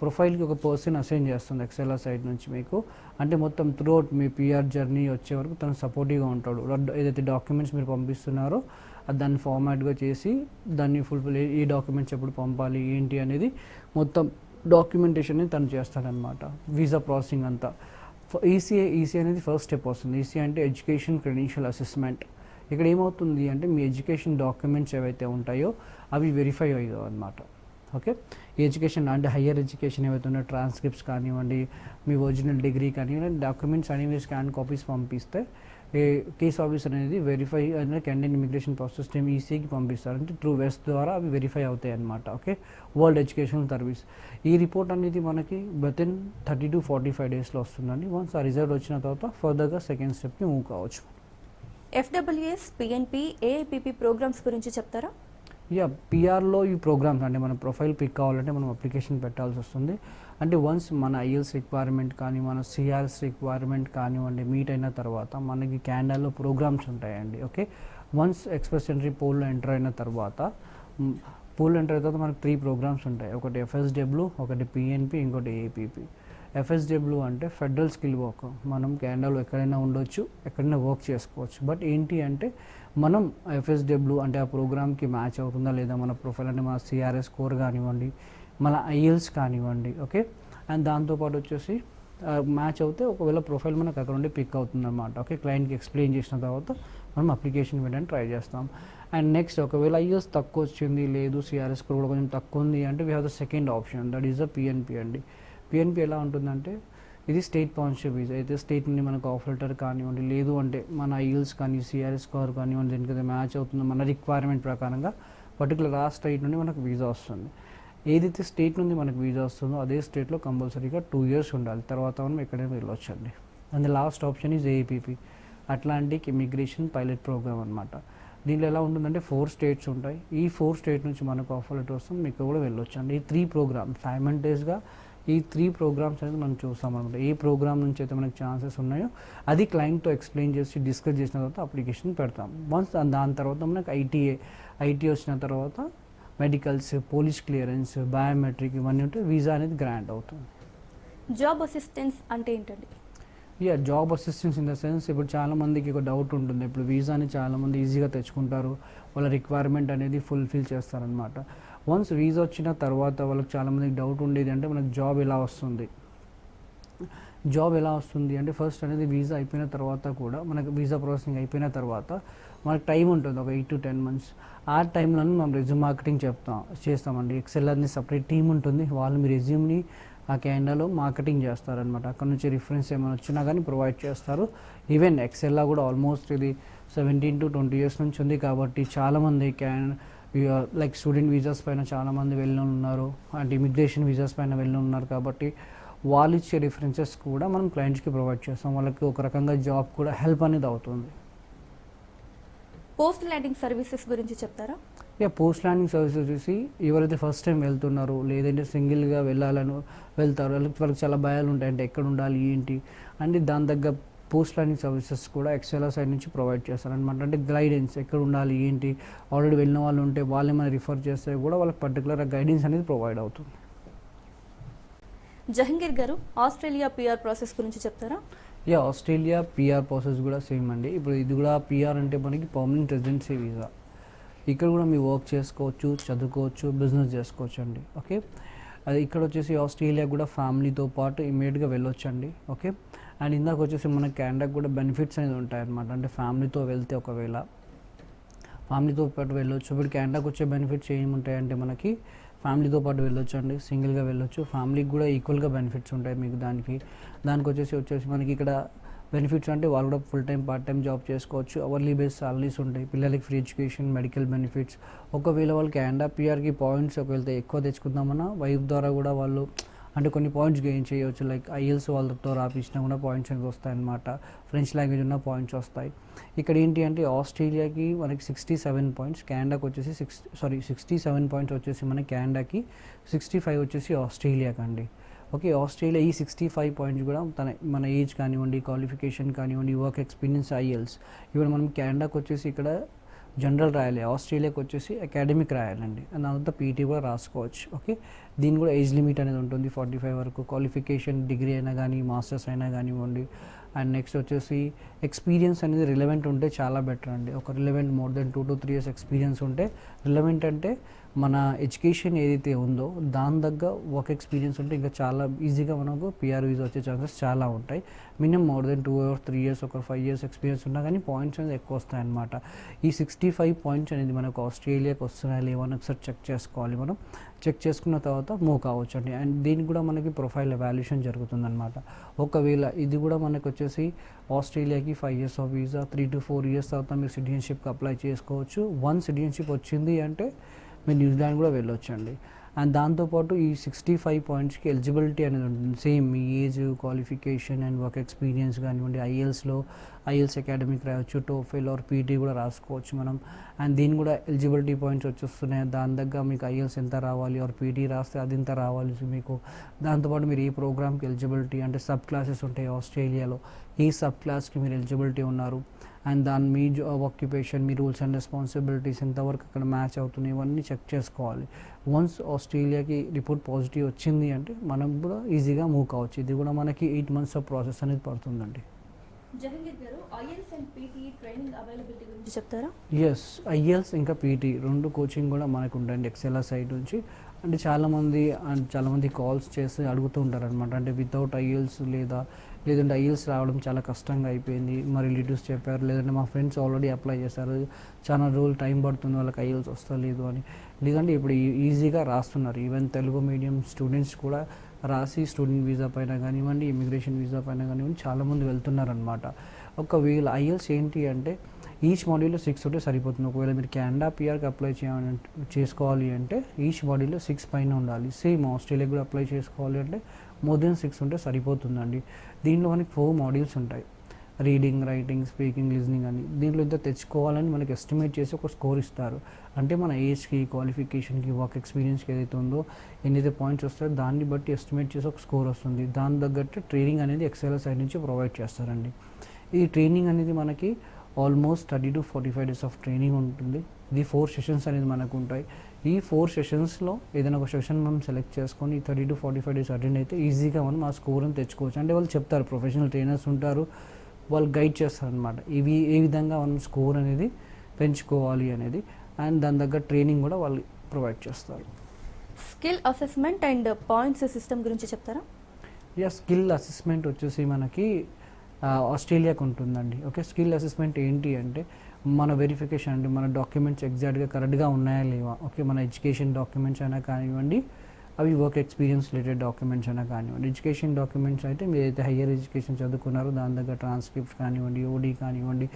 ప్రొఫైల్కి ఒక పర్సన్ అసైన్ చేస్తుంది ఎక్సెలా సైడ్ నుంచి మీకు. అంటే మొత్తం త్రూఅవుట్ మీ పిఆర్ జర్నీ వచ్చే వరకు తను సపోర్టివ్గా ఉంటాడు. ఏదైతే డాక్యుమెంట్స్ మీరు పంపిస్తున్నారో అది దాన్ని ఫార్మాట్గా చేసి దాన్ని ఫుల్ఫిల్ ఈ డాక్యుమెంట్స్ ఎప్పుడు పంపాలి ఏంటి అనేది మొత్తం డాక్యుమెంటేషన్ తను చేస్తాడనమాట వీసా ప్రాసెసింగ్ అంతా. ఈసీఏ ఈసీ అనేది ఫస్ట్ స్టెప్ వస్తుంది. ఈసీ అంటే ఎడ్యుకేషన్ క్రెడెన్షియల్ అసెస్మెంట్ ఇక్కడ ఏమవుతుంది అంటే మీ ఎడ్యుకేషన్ డాక్యుమెంట్స్ ఏవైతే ఉంటాయో అవి వెరిఫై అయ్యావు అనమాట ఓకే ఈ ఎడ్యుకేషన్ అంటే హయ్యర్ ఎడ్యుకేషన్ ఏవైతే ఉన్నాయో ట్రాన్స్క్రిప్ట్స్ కానివ్వండి మీ ఒరిజినల్ డిగ్రీ కానివ్వండి డాక్యుమెంట్స్ అనేవి స్కాన్ కాపీస్ పంపిస్తే ఏ కేస్ ఆఫీసర్ అనేది వెరిఫై అనేది కెండియన్ ఇమిగ్రేషన్ ప్రాసెస్ టీమ్ ఈసీకి పంపిస్తారు. అంటే త్రూ వెస్ట్ ద్వారా అవి వెరిఫై అవుతాయి అనమాట ఓకే వరల్డ్ ఎడ్యుకేషన్ సర్వీస్ ఈ రిపోర్ట్ అనేది మనకి within thirty to forty five డేస్లో వస్తుందండి. వన్స్ ఆ రిజల్ట్ వచ్చిన తర్వాత ఫర్దర్గా సెకండ్ స్టెప్కి మూవ్ కావచ్చు. ఎఫ్డబ్ల్యూఎస్ పిఎన్పి ఏఐపిపి ప్రోగ్రామ్స్ గురించి చెప్తారా? యా పిఆర్లో ఈ ప్రోగ్రామ్స్ అంటే మన ప్రొఫైల్ పిక్ కావాలంటే మనం అప్లికేషన్ పెట్టాల్సి వస్తుంది. అంటే వన్స్ మన ఐఎల్స్ రిక్వైర్మెంట్ కానీ మన సిఆర్ఎస్ రిక్వైర్మెంట్ కానివ్వండి మీట్ అయిన తర్వాత మనకి క్యాండల్లో ప్రోగ్రామ్స్ ఉంటాయండి ఓకే వన్స్ ఎక్స్ప్రెస్ ఎంట్రీ పోల్లో ఎంటర్ అయిన తర్వాత పోల్ ఎంటర్ అయిన తర్వాత మనకు త్రీ ప్రోగ్రామ్స్ ఉంటాయి. ఒకటి ఎఫ్ఎస్డబ్ల్యూ ఒకటి పిఎన్పి ఇంకోటి ఏపీపీ ఎఫ్ఎస్డబ్ల్యూ అంటే ఫెడరల్ స్కిల్ వర్క్ మనం కెనడాలో ఎక్కడైనా ఉండొచ్చు ఎక్కడైనా వర్క్ చేసుకోవచ్చు. బట్ ఏంటి అంటే మనం ఎఫ్ఎస్డబ్ల్యూ అంటే ఆ ప్రోగ్రామ్కి మ్యాచ్ అవుతుందా లేదా మన ప్రొఫైల్ అంటే మన సిఆర్ఎస్ స్కోర్ కానివ్వండి మన ఐఎల్స్ కానివ్వండి ఓకే అండ్ దాంతోపాటు వచ్చేసి మ్యాచ్ అవుతే ఒకవేళ ప్రొఫైల్ మనకు అక్కడ నుండి పిక్ అవుతుందన్నమాట ఓకే క్లయింట్కి ఎక్స్ప్లెయిన్ చేసిన తర్వాత మనం అప్లికేషన్ పెట్టడానికి ట్రై చేస్తాం. అండ్ నెక్స్ట్ ఒకవేళ ఐఎస్ తక్కువ వచ్చింది లేదు సిఆర్ఎస్ స్కోర్ కూడా కొంచెం తక్కువ ఉంది అంటే we have the second option that is the PNP అండి పిఎన్పి ఎలా ఉంటుందంటే ఇది స్టేట్ స్పాన్సర్షిప్ వీసా అయితే స్టేట్ నుండి మనకు ఆఫర్ లెటర్ కానివ్వండి లేదు అంటే మన ఐఎల్స్ కానీ సిఆర్ఎస్ స్కోర్ కానివ్వండి దేనికైతే మ్యాచ్ అవుతుందో మన రిక్వైర్మెంట్ ప్రకారంగా పర్టికులర్ ఆ స్టేట్ నుండి మనకు వీసా వస్తుంది. ఏదైతే స్టేట్ నుండి మనకు వీసా వస్తుందో అదే స్టేట్లో కంపల్సరీగా టూ ఇయర్స్ ఉండాలి. తర్వాత మనం ఎక్కడైనా వెళ్ళొచ్చండి. And last option is APP Atlantic immigration pilot program అనమాట దీనిలో ఎలా ఉంటుందంటే ఫోర్ స్టేట్స్ ఉంటాయి. ఈ ఫోర్ స్టేట్ నుంచి మనకు ఆఫర్ లెటర్ వస్తుంది మీకు కూడా వెళ్ళొచ్చు అండి ఈ త్రీ ప్రోగ్రామ్స్ సైమంటేస్గా ఈ త్రీ ప్రోగ్రామ్స్ అనేది మనం చూస్తాం అనమాట ఏ ప్రోగ్రామ్ నుంచి అయితే మనకి ఛాన్సెస్ ఉన్నాయో అది క్లయింట్తో ఎక్స్ప్లెయిన్ చేసి డిస్కస్ చేసిన తర్వాత అప్లికేషన్ పెడతాం. వన్స్ దాని తర్వాత మనకు ఐటీఏ ఐటీ వచ్చిన తర్వాత మెడికల్స్ పోలీస్ క్లియరెన్స్ బయోమెట్రిక్ ఇవన్నీ ఉంటే వీసా అనేది గ్రాంట్ అవుతుంది. జాబ్ అసిస్టెన్స్ అంటే ఏంటండి? Yeah job assistance in the sense ఇప్పుడు చాలా మందికి ఒక డౌట్ ఉంటుంది. ఇప్పుడు వీసాని చాలా మంది ఈజీగా తెచ్చుకుంటారు. వాళ్ళ రిక్వైర్మెంట్ అనేది ఫుల్ఫిల్ చేస్తారనమాట వన్స్ వీసా వచ్చిన తర్వాత వాళ్ళకి చాలామందికి డౌట్ ఉండేది అంటే మనకు జాబ్ ఎలా వస్తుంది? జాబ్ ఎలా వస్తుంది? అంటే ఫస్ట్ అనేది వీసా అయిపోయిన తర్వాత కూడా మనకు వీసా ప్రాసెసింగ్ అయిపోయిన తర్వాత మనకు టైం ఉంటుంది ఒక ఎయిట్ టు టెన్ మంత్స్ ఆ టైంలో మనం రెజ్యూమ్ మార్కెటింగ్ చెప్తాం చేస్తామండి. ఎక్సెల్ అనేది సపరేట్ టీం ఉంటుంది. వాళ్ళు మీ రెజ్యూమ్ని ఆ క్యాండాలో మార్కెటింగ్ చేస్తారనమాట అక్కడ నుంచి రిఫరెన్స్ ఏమైనా వచ్చినా కానీ ప్రొవైడ్ చేస్తారు. ఈవెన్ ఎక్సెల్లా కూడా ఆల్మోస్ట్ ఇది సెవెంటీన్ టు ట్వంటీ ఇయర్స్ నుంచి ఉంది కాబట్టి చాలామంది క్యాన్ లైక్ స్టూడెంట్ వీసాస్ పైన చాలామంది వెళ్ళి ఉన్నారు. అంటే ఇమిగ్రేషన్ వీసాస్ పైన వెళ్ళి ఉన్నారు కాబట్టి వాళ్ళు ఇచ్చే రిఫరెన్సెస్ కూడా మనం క్లయింట్స్కి ప్రొవైడ్ చేస్తాం. వాళ్ళకి ఒక రకంగా జాబ్ కూడా హెల్ప్ అనేది అవుతుంది. పోస్ట్ ల్యాండింగ్ సర్వీసెస్ గురించి చెప్తారా? ఇక పోస్ట్ ల్యాండింగ్ సర్వీస్ వచ్చేసి ఎవరైతే ఫస్ట్ టైం వెళ్తున్నారో లేదంటే సింగిల్గా వెళ్ళాలని వెళ్తారో వాళ్ళకి వాళ్ళకి చాలా భయాలు ఉంటాయి అంటే ఎక్కడ ఉండాలి ఏంటి? అంటే దాని తగ్గ పోస్ట్ ల్యాండింగ్ సర్వీసెస్ కూడా ఎక్సెల్ సైడ్ నుంచి ప్రొవైడ్ చేస్తారనమాట అంటే గైడెన్స్ ఎక్కడ ఉండాలి ఏంటి? ఆల్రెడీ వెళ్ళిన వాళ్ళు ఉంటే వాళ్ళు ఏమైనా రిఫర్ చేస్తే కూడా వాళ్ళకి పర్టికులర్ గైడెన్స్ అనేది ప్రొవైడ్ అవుతుంది. జహంగీర్ గారు ఆస్ట్రేలియా పిఆర్ ప్రాసెస్ గురించి చెప్తారా? యా ఆస్ట్రేలియా పిఆర్ ప్రాసెస్ కూడా సేమ్ అండి. ఇప్పుడు ఇది కూడా పిఆర్ అంటే మనకి పర్మనెంట్ రెసిడెన్సీ వీసా ఇక్కడ కూడా మీరు వర్క్ చేసుకోవచ్చు చదువుకోవచ్చు బిజినెస్ చేసుకోవచ్చు అండి. ఓకే అది ఇక్కడ వచ్చేసి ఆస్ట్రేలియా కూడా ఫ్యామిలీతో పాటు ఇమీడియట్గా వెళ్ళొచ్చు అండి ఓకే అండ్ ఇందాక వచ్చేసి మన కెనడాకి కూడా బెనిఫిట్స్ అనేది ఉంటాయన్నమాట. అంటే ఫ్యామిలీతో వెళ్తే ఒకవేళ ఫ్యామిలీతో పాటు వెళ్ళొచ్చు. ఇప్పుడు కెనడాకి వచ్చే బెనిఫిట్స్ ఏముంటాయంటే మనకి ఫ్యామిలీతో పాటు వెళ్ళొచ్చు అండి సింగిల్గా వెళ్ళొచ్చు. ఫ్యామిలీకి కూడా ఈక్వల్గా బెనిఫిట్స్ ఉంటాయి మీకు దానికి. దానికి వచ్చేసి వచ్చేసి మనకి ఇక్కడ బెనిఫిట్స్ అంటే వాళ్ళు కూడా full time part time job చేసుకోవచ్చు. అవర్లీ బేస్ సాలరీస్ ఉంటాయి. పిల్లలకి ఫ్రీ ఎడ్యుకేషన్ మెడికల్ బెనిఫిట్స్ ఒకవేళ వాళ్ళు కెనడా పిఆర్కి పాయింట్స్ ఒకవేళ ఎక్కువ తెచ్చుకుందామన్నా వైఫ్ ద్వారా కూడా వాళ్ళు అంటే కొన్ని పాయింట్స్ గెయిన్ చేయవచ్చు లైక్ ఐఎల్స్ వాళ్ళతో రాపించినా కూడా పాయింట్స్ అనేది వస్తాయన్నమాట. ఫ్రెంచ్ లాంగ్వేజ్ ఉన్న పాయింట్స్ వస్తాయి. ఇక్కడ ఏంటి అంటే ఆస్ట్రేలియాకి మనకి సిక్స్టీ సెవెన్ పాయింట్స్ కెనడాకి వచ్చేసి six sorry sixty seven points వచ్చేసి మన కెనడాకి సిక్స్టీ ఫైవ్ వచ్చేసి ఆస్ట్రేలియాకి అండి ఓకే ఆస్ట్రేలియా ఈ సిక్స్టీ ఫైవ్ పాయింట్స్ కూడా తన మన ఏజ్ కానివ్వండి క్వాలిఫికేషన్ కానివ్వండి వర్క్ ఎక్స్పీరియన్స్ ఐఎల్స్ ఇప్పుడు మనం కెనడాకి వచ్చేసి ఇక్కడ జనరల్ రాయాలి. ఆస్ట్రేలియాకి వచ్చేసి అకాడమిక్ రాయాలండి. అండ్ దాంతో పీటీ కూడా రాసుకోవచ్చు. ఓకే? దీని కూడా ఏజ్ లిమిట్ అనేది ఉంటుంది. ఫార్టీ ఫైవ్ వరకు క్వాలిఫికేషన్ డిగ్రీ అయినా కానీ మాస్టర్స్ అయినా కానివ్వండి. అండ్ నెక్స్ట్ వచ్చేసి ఎక్స్పీరియన్స్ అనేది రిలవెంట్ ఉంటే చాలా బెటర్ అండి. ఒక relevant more than two to three years experience ఉంటే రిలవెంట్ అంటే మన ఎడ్యుకేషన్ ఏదైతే ఉందో దాని దగ్గర వర్క్ ఎక్స్పీరియన్స్ ఉంటే ఇంకా చాలా ఈజీగా మనకు పిఆర్ వీసా వచ్చే ఛాన్సెస్ చాలా ఉంటాయి. Minimum more than two years three years ఒక ఫైవ్ ఇయర్స్ ఎక్స్పీరియన్స్ ఉన్నా కానీ పాయింట్స్ అనేది ఎక్కువ వస్తాయన్నమాట. ఈ సిక్స్టీ ఫైవ్ పాయింట్స్ అనేది మనకు ఆస్ట్రేలియాకి వస్తున్నాయా లేవో అని ఒకసారి చెక్ చేసుకోవాలి మనం. చెక్ చేసుకున్న తర్వాత మూవ్ కావచ్చు అండి అండ్ దీనికి కూడా మనకి ప్రొఫైల్ ఎవాల్యుయేషన్ జరుగుతుందన్నమాట. ఒకవేళ ఇది కూడా మనకు వచ్చేసి ఆస్ట్రేలియాకి five years of visa three to four years తర్వాత మీరు సిటిజన్షిప్కి అప్లై చేసుకోవచ్చు. వన్ సిటిజన్షిప్ వచ్చింది అంటే మీరు న్యూజిలాండ్ కూడా వెళ్ళొచ్చండి. అండ్ దాంతోపాటు ఈ సిక్స్టీ ఫైవ్ పాయింట్స్కి ఎలిజిబిలిటీ అనేది ఉంటుంది. Same me age qualification and work experience కానివ్వండి ఐఎల్స్లో ఐఎల్స్ అకాడమిక్ రాయొచ్చు టోఫెల్ ఆర్ పీటీ కూడా రాసుకోవచ్చు మనం. అండ్ దీని కూడా ఎలిజిబిలిటీ పాయింట్స్ వచ్చేస్తున్నాయి. దాని దగ్గర మీకు ఐఎల్స్ ఎంత రావాలి ఆర్ పీటీ రాస్తే అది ఎంత రావాలి మీకు. దాంతోపాటు మీరు ఏ ప్రోగ్రామ్కి ఎలిజిబిలిటీ అంటే సబ్ క్లాసెస్ ఉంటాయి ఆస్ట్రేలియాలో. ఏ సబ్ క్లాస్కి మీరు ఎలిజిబిలిటీ ఉన్నారు? అండ్ దాని మీ జాబ్ ఆక్యుపేషన్ మీ రూల్స్ అండ్ రెస్పాన్సిబిలిటీస్ ఎంతవరకు అక్కడ మ్యాచ్ అవుతున్నాయి ఇవన్నీ చెక్ చేసుకోవాలి. వన్స్ ఆస్ట్రేలియాకి రిపోర్ట్ పాజిటివ్ వచ్చింది అంటే మనం కూడా ఈజీగా మూవ్ కావచ్చు. ఇది కూడా మనకి ఎయిట్ మంత్స్ ఆఫ్ ప్రాసెస్ అనేది పడుతుందండి. Jahangir garu IELTS and PTE training availability గురించి చెప్తారా? ఎస్ ఐఎల్స్ ఇంకా పీటీ రెండు కోచింగ్ కూడా మనకు ఉండండి ఎక్సెలా సైడ్ నుంచి. అంటే చాలామంది అండ్ చాలామంది కాల్స్ చేసి అడుగుతూ ఉంటారు అనమాట అంటే వితౌట్ ఐఎల్స్ లేదా లేదంటే ఐఎల్స్ రావడం చాలా కష్టంగా అయిపోయింది. మా రిలేటివ్స్ చెప్పారు లేదంటే మా ఫ్రెండ్స్ ఆల్రెడీ అప్లై చేశారు. చాలా రోజులు టైం పడుతుంది వాళ్ళకి ఐఎల్స్ వస్తలేదు అని. లేదంటే ఇప్పుడు ఈ- ఈజీగా రాస్తున్నారు. ఈవెన్ తెలుగు మీడియం స్టూడెంట్స్ కూడా రాసి స్టూడెంట్ వీసా పైన కానివ్వండి ఇమిగ్రేషన్ వీసా పైన కానివ్వండి చాలామంది వెళ్తున్నారనమాట ఒకవేళ ఐఎల్స్ ఏంటి అంటే ఈచ్ మాడ్యూల్లో సిక్స్ ఉంటే సరిపోతుంది. ఒకవేళ మీరు కెనడా పిఆర్కి అప్లై చేయాలని చేసుకోవాలి అంటే ఈచ్ మాడ్యూల్లో సిక్స్ పైన ఉండాలి. సేమ్ ఆస్ట్రేలియాకి కూడా అప్లై చేసుకోవాలి అంటే మోర్ దెన్ సిక్స్ ఉంటే సరిపోతుందండి. దీంట్లో మనకి ఫోర్ మాడ్యూల్స్ ఉంటాయి. రీడింగ్ రైటింగ్ స్పీకింగ్ లిజనింగ్ అని. దీంట్లో ఇంత తెచ్చుకోవాలని మనకి ఎస్టిమేట్ చేసి ఒక స్కోర్ ఇస్తారు. అంటే మన ఏజ్కి క్వాలిఫికేషన్కి వర్క్ ఎక్స్పీరియన్స్కి ఏదైతే ఉందో ఎన్నైతే పాయింట్స్ వస్తాయో. దాన్ని బట్టి ఎస్టిమేట్ చేసి ఒక స్కోర్ వస్తుంది. దాని తగ్గట్టు ట్రైనింగ్ అనేది ఎక్సెల్ సైడ్ నుంచి ప్రొవైడ్ చేస్తారండి. ఈ ట్రైనింగ్ అనేది మనకి almost thirty to forty five days of training ఉంటుంది. ఇది ఫోర్ సెషన్స్ అనేది మనకు ఉంటాయి. ఈ ఫోర్ సెషన్స్లో ఏదైనా ఒక సెషన్ మనం సెలెక్ట్ చేసుకొని thirty to forty five days attend అయితే ఈజీగా మనం ఆ స్కోర్ని తెచ్చుకోవచ్చు. అంటే వాళ్ళు చెప్తారు ప్రొఫెషనల్ ట్రైనర్స్ ఉంటారు వాళ్ళు గైడ్ చేస్తారు అనమాట ఇవి ఏ విధంగా మనం స్కోర్ అనేది పెంచుకోవాలి అనేది అండ్ దాని దగ్గర ట్రైనింగ్ కూడా వాళ్ళు ప్రొవైడ్ చేస్తారు. Skill assessment and points system గురించి చెప్తారా? యా స్కిల్ అసెస్మెంట్ వచ్చేసి మనకి ఆస్ట్రేలియాకు ఉంటుందండి. ఓకే స్కిల్ అసెస్మెంట్ ఏంటి అంటే మన వెరిఫికేషన్ అంటే మన డాక్యుమెంట్స్ ఎగ్జాక్ట్గా కరెక్ట్గా ఉన్నాయా లేవా? ఓకే మన ఎడ్యుకేషన్ డాక్యుమెంట్స్ అయినా కానివ్వండి అవి వర్క్ ఎక్స్పీరియన్స్ రిలేటెడ్ డాక్యుమెంట్స్ అయినా కానివ్వండి. ఎడ్యుకేషన్ డాక్యుమెంట్స్ అయితే మీరు అయితే హయ్యర్ ఎడ్యుకేషన్ చదువుకున్నారో దాని దగ్గర ట్రాన్స్క్రిప్ట్ కానివ్వండి ఓడి కానివ్వండి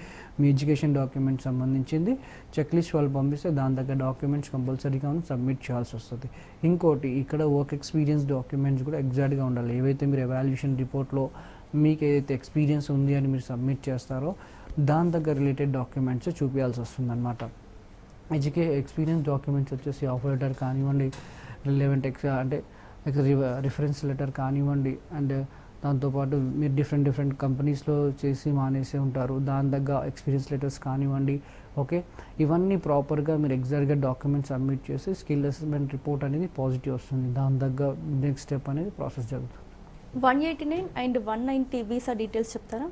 మీ ఎడ్యుకేషన్ డాక్యుమెంట్స్ సంబంధించింది చెక్ లిస్ట్ వాళ్ళు పంపిస్తే దాని దగ్గర డాక్యుమెంట్స్ కంపల్సరీగా సబ్మిట్ చేయాల్సి వస్తుంది. ఇంకోటి ఇక్కడ వర్క్ ఎక్స్పీరియన్స్ డాక్యుమెంట్స్ కూడా ఎగ్జాక్ట్గా ఉండాలి. ఏవైతే మీరు ఎవాల్యుయేషన్ రిపోర్ట్లో మీకు ఏదైతే ఎక్స్పీరియన్స్ ఉంది అని మీరు సబ్మిట్ చేస్తారో దాని దగ్గర రిలేటెడ్ డాక్యుమెంట్స్ చూపించాల్సి వస్తుంది అనమాట ఎడ్యుకే ఎక్స్పీరియన్స్ డాక్యుమెంట్స్ వచ్చేసి ఆఫర్ లెటర్ కానివ్వండి రిలెవెంట్ ఎక్స్ అంటే రిఫరెన్స్ లెటర్ కానివ్వండి అండ్ దాంతోపాటు మీరు డిఫరెంట్ డిఫరెంట్ కంపెనీస్లో చేసి మానేసి ఉంటారు. దాని దగ్గర ఎక్స్పీరియన్స్ లెటర్స్ కానివ్వండి ఓకే ఇవన్నీ ప్రాపర్గా మీరు ఎగ్జాక్ట్గా డాక్యుమెంట్స్ సబ్మిట్ చేసి స్కిల్ అసెస్మెంట్ రిపోర్ట్ అనేది పాజిటివ్ వస్తుంది. దాని దగ్గర నెక్స్ట్ స్టెప్ అనేది ప్రాసెస్ జరుగుతుంది. One eighty nine and one ninety visa details చెప్తారా?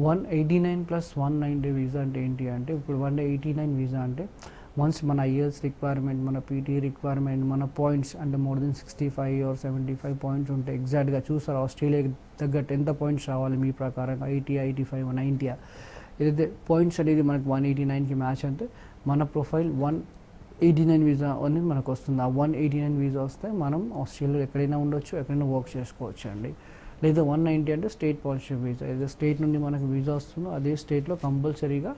One eighty nine plus one ninety visa అంటే ఏంటి అంటే ఇప్పుడు వన్ ఎయిటీ నైన్ వీసా అంటే వన్స్ మన ఐఎల్స్ రిక్వైర్మెంట్ మన పీటీ రిక్వైర్మెంట్ మన పాయింట్స్ అంటే more than sixty five or seventy five points ఉంటాయి ఎగ్జాక్ట్గా చూస్తారు ఆస్ట్రేలియాకి తగ్గట్టు ఎంత పాయింట్స్ రావాలి మీ ప్రకారం ఎయిటీ ఎయిటీ ఫైవ్ నైంటీ ఏదైతే పాయింట్స్ అనేది మనకి వన్ ఎయిటీ నైన్కి మ్యాచ్ అంటే మన profile one eighty nine visa అని మనకు వస్తుంది. ఆ వన్ ఎయిటీ నైన్ వీసా వస్తే మనం ఆస్ట్రేలియాలో ఎక్కడైనా ఉండొచ్చు ఎక్కడైనా వర్క్ చేసుకోవచ్చు అండి. లేదా వన్ నైంటీ అంటే స్టేట్ పాలసీ వీసా ఏదో స్టేట్ నుండి మనకు వీసా వస్తుందో అదే స్టేట్లో కంపల్సరీగా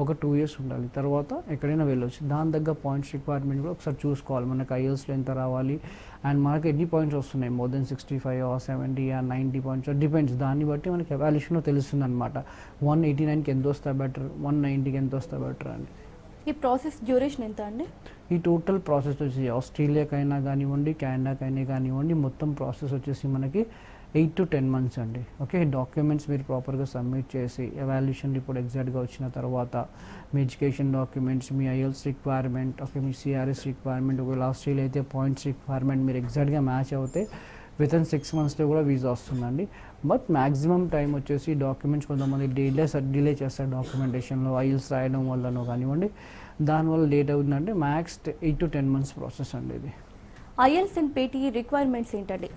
ఒక టూ ఇయర్స్ ఉండాలి. తర్వాత ఎక్కడైనా వెళ్ళొచ్చు. దాని దగ్గర పాయింట్స్ రిక్వైర్మెంట్ కూడా ఒకసారి చూసుకోవాలి. మనకు ఐఎల్స్లో ఎంత రావాలి? అండ్ మనకు ఎన్ని పాయింట్స్ వస్తున్నాయి? More than sixty five or seventy or ninety points depends దాన్ని బట్టి మనకి ఎవాల్యూషన్లో తెలుస్తుంది అనమాట వన్ ఎయిటీ నైన్కి ఎంత వస్తే బెటర్ వన్ నైంటీకి ఎంత వస్తే బెటర్ అని ఈ ప్రాసెస్ డ్యూరేషన్ ఎంత అండి? ఈ టోటల్ ప్రాసెస్ వచ్చి ఆస్ట్రేలియాకైనా కానివ్వండి కెనడాకైనా కానివ్వండి మొత్తం ప్రాసెస్ వచ్చేసి మనకి ఎయిట్ టు టెన్ మంత్స్ అండి. ఓకే డాక్యుమెంట్స్ మీరు ప్రాపర్గా సబ్మిట్ చేసి ఎవాల్యుయేషన్ రిపోర్ట్ ఎగ్జాక్ట్గా వచ్చిన తర్వాత మీ ఎడ్యుకేషన్ డాక్యుమెంట్స్ మీ ఐఎల్స్ రిక్వైర్మెంట్ ఓకే మీ సిఆర్ఎస్ రిక్వైర్మెంట్ ఒకవేళ ఆస్ట్రేలియా అయితే పాయింట్స్ రిక్వైర్మెంట్ మీరు ఎగ్జాక్ట్గా మ్యాచ్ అవుతే విత్ ఇన్ సిక్స్ మంత్స్లో కూడా వీసా వస్తుందండి. బట్ మ్యాక్సిమం టైం వచ్చేసి డాక్యుమెంట్స్ కొంతమంది డిలే డిలే చేస్తారు డాక్యుమెంటేషన్లో ఐల్స్ రాయడం వల్లనో కానివ్వండి. దానివల్ల లేట్ అవుతుందంటే max eight to ten months process అండి ఇది. ఐఎల్స్ అండ్ పేటీ రిక్వైర్మెంట్స్ ఏంటండి?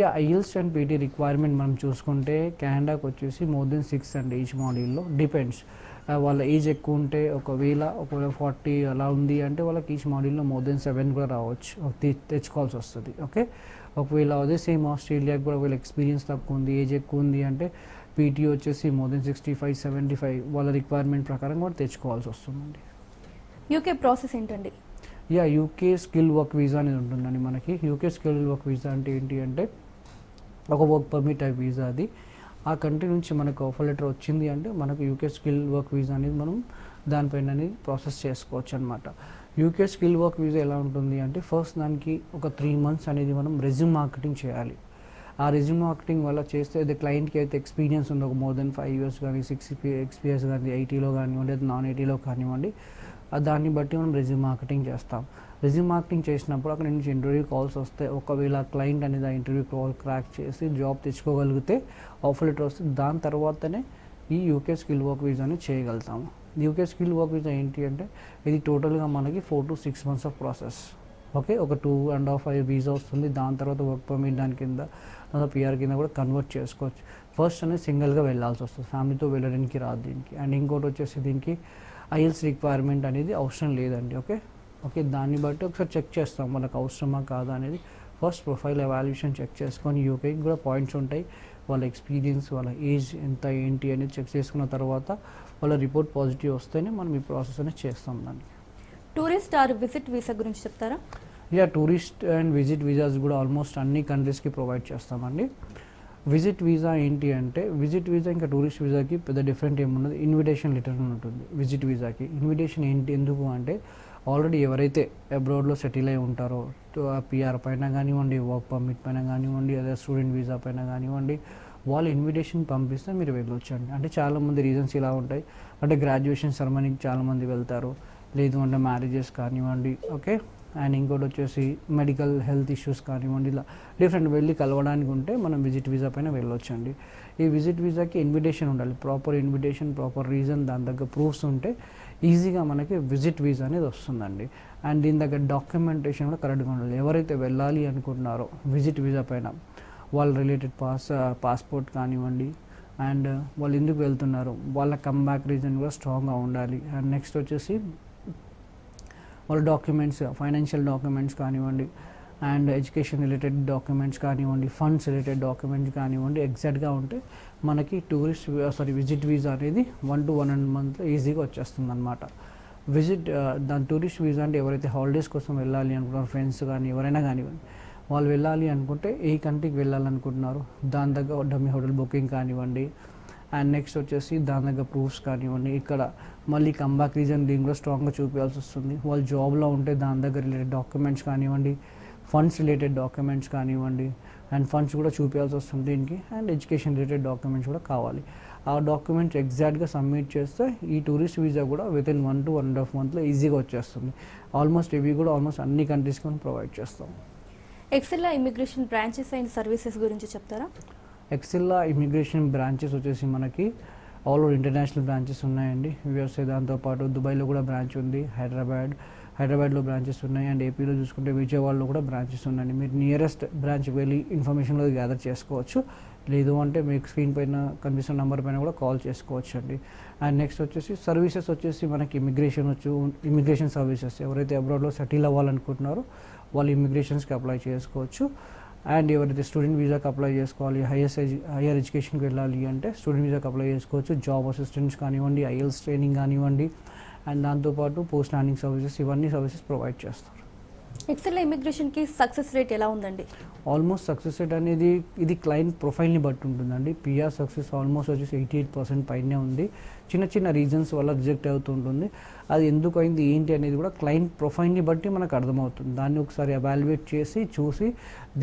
Yeah IELTS and PTE requirement మనం చూసుకుంటే కెనడాకి వచ్చేసి మోర్ దెన్ సిక్స్ అండి ఈచ్ మాడ్యూల్లో డిపెండ్స్ వాళ్ళ ఏజ్ ఎక్కువ ఉంటే ఒకవేళ ఒకవేళ ఫార్టీ అలా ఉంది అంటే వాళ్ళకి ఈచ్ మాడ్యూల్లో మోర్ దెన్ సెవెన్ కూడా రావచ్చు. తెచ్చుకోవాల్సి వస్తుంది. ఓకే ఒకవేళ అదే సేమ్ ఆస్ట్రేలియాకి కూడా ఒకవేళ ఎక్స్పీరియన్స్ తక్కువ ఉంది ఏజ్ ఎక్కువ ఉంది అంటే పీటీ వచ్చేసి more than sixty five seventy five వాళ్ళ రిక్వైర్మెంట్ ప్రకారం కూడా తెచ్చుకోవాల్సి వస్తుందండి. యూకే ప్రాసెస్ ఏంటండి? Yeah UK skill work visa అనేది ఉంటుందండి మనకి. యూకే స్కిల్ వర్క్ వీసా అంటే ఏంటి అంటే ఒక వర్క్ పర్మిట్ టైప్ వీసా అది. ఆ కంట్రీ నుంచి మనకు ఆఫర్ లెటర్ వచ్చింది అంటే మనకు యూకే స్కిల్ వర్క్ వీసా అనేది మనం దానిపైన అనేది ప్రాసెస్ చేసుకోవచ్చు అనమాట యూకే స్కిల్ వర్క్ వీజా ఎలా ఉంటుంది అంటే ఫస్ట్ దానికి ఒక త్రీ మంత్స్ అనేది మనం రెజ్యూమ్ మార్కెటింగ్ చేయాలి. ఆ రెజ్యూమ్ మార్కెటింగ్ వల్ల చేస్తే అది క్లయింట్కి అయితే ఎక్స్పీరియన్స్ ఉంది. ఒక మోర్ దెన్ ఫైవ్ ఇయర్స్ కానీ సిక్స్ ఎక్స్పీరియన్స్ కానీ ఐటీలో కానివ్వండి నాన్ ఐటీలో కానివ్వండి దాన్ని బట్టి మనం రెజ్యూమ్ మార్కెటింగ్ చేస్తాం. రెజ్యూమ్ మార్కెటింగ్ చేసినప్పుడు అక్కడ నుంచి ఇంటర్వ్యూ కాల్స్ వస్తే ఒకవేళ క్లయింట్ అనేది ఆ ఇంటర్వ్యూ కాల్ క్రాక్ చేసి జాబ్ తెచ్చుకోగలిగితే ఆఫర్ లెటర్ వస్తే దాని తర్వాతనే ఈ యూకే స్కిల్ వర్క్ వీజాని చేయగలుగుతాము. యూకే స్కిల్ వర్క్ విత్ ఏంటి అంటే ఇది టోటల్గా మనకి four to six months of process okay? ఒక టూ అండ్ హాఫ్ ఐ వీసా వస్తుంది. దాని తర్వాత వర్క్ పర్మిట్ దాని కింద తర్వాత పిఆర్ కింద కూడా కన్వర్ట్ చేసుకోవచ్చు. ఫస్ట్ అనేది సింగిల్గా వెళ్ళాల్సి వస్తుంది. ఫ్యామిలీతో వెళ్ళడానికి రాదు దీనికి. అండ్ ఇంకోటి వచ్చేసి దీనికి ఐఎల్స్ రిక్వైర్మెంట్ అనేది అవసరం లేదండి. ఓకే? ఓకే? దాన్ని బట్టి ఒకసారి చెక్ చేస్తాం. మనకు అవసరమా కాదా అనేది. ఫస్ట్ ప్రొఫైల్ ఎవాల్యుయేషన్ చెక్ చేసుకొని యూకేకి కూడా పాయింట్స్ ఉంటాయి. వాళ్ళ ఎక్స్పీరియన్స్ వాళ్ళ ఏజ్ ఎంత ఏంటి అనేది చెక్ చేసుకున్న తర్వాత వాళ్ళ రిపోర్ట్ పాజిటివ్ వస్తేనే మనం ఈ ప్రాసెస్ అనేది చేస్తాం దానికి. టూరిస్ట్ ఆర్ విజిట్ వీసా గురించి చెప్తారా? Yeah tourist and visit visas కూడా ఆల్మోస్ట్ అన్ని కంట్రీస్కి ప్రొవైడ్ చేస్తామండి. విజిట్ వీసా ఏంటి అంటే విజిట్ వీసా ఇంకా టూరిస్ట్ వీసాకి పెద్ద డిఫరెంట్ ఏమున్నది ఇన్విటేషన్ లెటర్ ఉంటుంది విజిట్ వీసాకి. ఇన్విటేషన్ ఏంటి ఎందుకు అంటే ఆల్రెడీ ఎవరైతే అబ్రాడ్లో సెటిల్ అయి ఉంటారో పిఆర్ పైన కానివ్వండి వర్క్ పర్మిట్ పైన కానివ్వండి అదే స్టూడెంట్ వీసా పైన కానివ్వండి వాళ్ళు ఇన్విటేషన్ పంపిస్తే మీరు వెళ్ళొచ్చండి. అంటే చాలామంది రీజన్స్ ఇలా ఉంటాయి. అంటే గ్రాడ్యుయేషన్ సెరమనీకి చాలామంది వెళ్తారు. లేదు అంటే మ్యారేజెస్ కానివ్వండి ఓకే? అండ్ ఇంకోటి వచ్చేసి మెడికల్ హెల్త్ ఇష్యూస్ కానివ్వండి ఇలా డిఫరెంట్ వెళ్ళి కలవడానికి ఉంటే మనం విజిట్ వీసా పైన వెళ్ళొచ్చండి. ఈ విజిట్ వీసాకి ఇన్విటేషన్ ఉండాలి. ప్రాపర్ ఇన్విటేషన్ ప్రాపర్ రీజన్ దాని దగ్గర ప్రూఫ్స్ ఉంటే ఈజీగా మనకి విజిట్ వీసా అనేది వస్తుందండి. అండ్ దీని దగ్గర డాక్యుమెంటేషన్ కూడా కరెక్ట్గా ఉండాలి. ఎవరైతే వెళ్ళాలి అనుకుంటున్నారో విజిట్ వీసా పైన. వాళ్ళ రిలేటెడ్ పాస్ పాస్పోర్ట్ కానివ్వండి. అండ్ uh, వాళ్ళు ఎందుకు వెళ్తున్నారు? వాళ్ళ కమ్బ్యాక్ రీజన్ కూడా స్ట్రాంగ్గా ఉండాలి. అండ్ నెక్స్ట్ వచ్చేసి వాళ్ళ డాక్యుమెంట్స్ ఫైనాన్షియల్ డాక్యుమెంట్స్ కానివ్వండి. అండ్ ఎడ్యుకేషన్ రిలేటెడ్ డాక్యుమెంట్స్ కానివ్వండి ఫండ్స్ రిలేటెడ్ డాక్యుమెంట్స్ కానివ్వండి ఎగ్జాక్ట్గా ఉంటే మనకి టూరిస్ట్ సారీ విజిట్ వీసా అనేది one to one and month ఈజీగా వచ్చేస్తుంది అనమాట విజిట్ దాని టూరిస్ట్ వీసా అంటే ఎవరైతే హాలిడేస్ కోసం వెళ్ళాలి అనుకుంటున్నారో ఫ్రెండ్స్ కానీ ఎవరైనా కానివ్వండి. వాళ్ళు వెళ్ళాలి అనుకుంటే ఏ కంట్రీకి వెళ్ళాలనుకుంటున్నారు? దాని దగ్గర డమ్మీ హోటల్ బుకింగ్ కానివ్వండి. అండ్ నెక్స్ట్ వచ్చేసి దాని దగ్గర ప్రూఫ్స్ కానివ్వండి. ఇక్కడ మళ్ళీ కంబాక్ రీజన్ దీన్ని కూడా స్ట్రాంగ్గా చూపించాల్సి వస్తుంది. వాళ్ళు జాబ్లో ఉంటే దాని దగ్గర రిలేటెడ్ డాక్యుమెంట్స్ కానివ్వండి ఫండ్స్ రిలేటెడ్ డాక్యుమెంట్స్ కానివ్వండి అండ్ ఫండ్స్ కూడా చూపించాల్సి వస్తుంది దీనికి. అండ్ ఎడ్యుకేషన్ రిలేటెడ్ డాక్యుమెంట్స్ కూడా కావాలి. ఆ డాక్యుమెంట్స్ ఎగ్జాక్ట్గా సబ్మిట్ చేస్తే ఈ టూరిస్ట్ వీసా కూడా within one to one and half మంత్లో ఈజీగా వచ్చేస్తుంది. ఆల్మోస్ట్ ఇవి కూడా ఆల్మోస్ట్ అన్ని కంట్రీస్కి మనం ప్రొవైడ్ చేస్తాం. Excella immigration branches and services గురించి చెప్తారా? ఎక్సెల్లా ఇమిగ్రేషన్ బ్రాంచెస్ వచ్చేసి మనకి ఆల్ ఓవర్ ఇంటర్నేషనల్ బ్రాంచెస్ ఉన్నాయండి. యూఎస్ఏ దాంతోపాటు దుబాయ్లో కూడా బ్రాంచ్ ఉంది హైదరాబాద్ హైదరాబాద్లో బ్రాంచెస్ ఉన్నాయి అండ్ ఏపీలో చూసుకుంటే విజయవాడలో కూడా బ్రాంచెస్ ఉన్నాయండి. మీరు నియరెస్ట్ బ్రాంచ్కి వెళ్ళి ఇన్ఫర్మేషన్లో గ్యాదర్ చేసుకోవచ్చు. లేదు అంటే మీకు స్క్రీన్ పైన కనిపిస్తున్న నెంబర్ పైన కూడా కాల్ చేసుకోవచ్చు అండి అండ్ నెక్స్ట్ వచ్చేసి సర్వీసెస్ వచ్చేసి మనకి ఇమిగ్రేషన్ వచ్చు ఇమిగ్రేషన్ సర్వీసెస్ ఎవరైతే అబ్రాడ్లో సెటిల్ అవ్వాలనుకుంటున్నారో వాళ్ళు ఇమిగ్రేషన్స్కి అప్లై చేసుకోవచ్చు. అండ్ ఎవరైతే స్టూడెంట్ వీసాకి అప్లై చేసుకోవాలి హైయర్ హైయర్ ఎడ్యుకేషన్కి వెళ్ళాలి అంటే స్టూడెంట్ వీసాకి అప్లై చేసుకోవచ్చు. జాబ్ అసిస్టెంట్స్ కానివ్వండి ఐఎల్స్ ట్రైనింగ్ కానివ్వండి. అండ్ దాంతోపాటు పోస్ట్ ల్యాండింగ్ సర్వీసెస్ ఇవన్నీ సర్వీసెస్ ప్రొవైడ్ చేస్తారు. ఎక్సెల్ ఇమిగ్రేషన్కి సక్సెస్ రేట్ ఎలా ఉందండి? ఆల్మోస్ట్ సక్సెస్ రేట్ అనేది ఇది క్లయింట్ ప్రొఫైల్ని బట్టి ఉంటుందండి. పిఆర్ సక్సెస్ ఆల్మోస్ట్ వచ్చేసి ఎయిటీ ఎయిట్ పర్సెంట్ పైనే ఉంది. చిన్న చిన్న రీజన్స్ వల్ల రిజెక్ట్ అవుతుంటుంది అది ఎందుకు అయింది ఏంటి అనేది కూడా క్లయింట్ ప్రొఫైల్ని బట్టి మనకు అర్థమవుతుంది. దాన్ని ఒకసారి ఎవాల్యుయేట్ చేసి చూసి